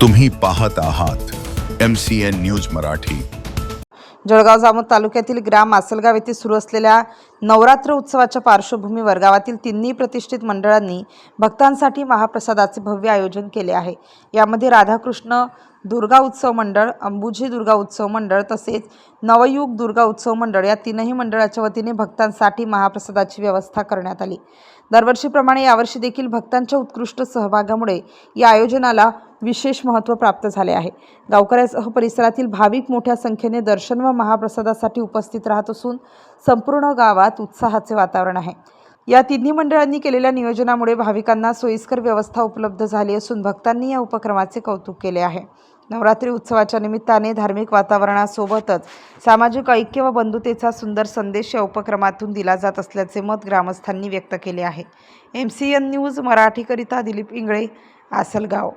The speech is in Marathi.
तुम्ही पाहत आहात M C N news Marathi. Jalgaon Jamod तालुक्यातील ग्राम आसलगाव येथे सुरू असलेल्या नवरात्र उत्सवाच्या पार्श्वभूमीवर गावातील तिन्ही प्रतिष्ठित मंडळांनी भक्तांसाठी महाप्रसादाचे भव्य आयोजन केले आहे. यामध्ये राधाकृष्ण दुर्गा उत्सव मंडळ अंबुजी दुर्गा उत्सव मंडळ तसेच नवयुग दुर्गा उत्सव मंडळ या तीनही मंडळाच्या वतीने भक्तांसाठी महाप्रसादाची व्यवस्था करण्यात आली. दरवर्षीप्रमाणे यावर्षी देखील भक्तांच्या उत्कृष्ट सहभागामुळे या आयोजनाला विशेष महत्त्व प्राप्त झाले आहे. गावकऱ्यासह परिसरातील भाविक मोठ्या संख्येने दर्शन व महाप्रसादासाठी उपस्थित राहत असून संपूर्ण गावात उत्साहाचे वातावरण आहे. या तिन्ही मंडळांनी केलेल्या नियोजनामुळे भाविकांना सोयीस्कर व्यवस्था उपलब्ध झाली असून भक्तांनी या उपक्रमाचे कौतुक केले आहे. नवरात्री उत्सवाच्या निमित्ताने धार्मिक वातावरणासोबतच सामाजिक ऐक्य व बंधुतेचा सुंदर संदेश या उपक्रमातून दिला जात असल्याचे मत ग्रामस्थांनी व्यक्त केले आहे. एम सी एन न्यूज मराठीकरिता दिलीप इंगळे आसलगाव.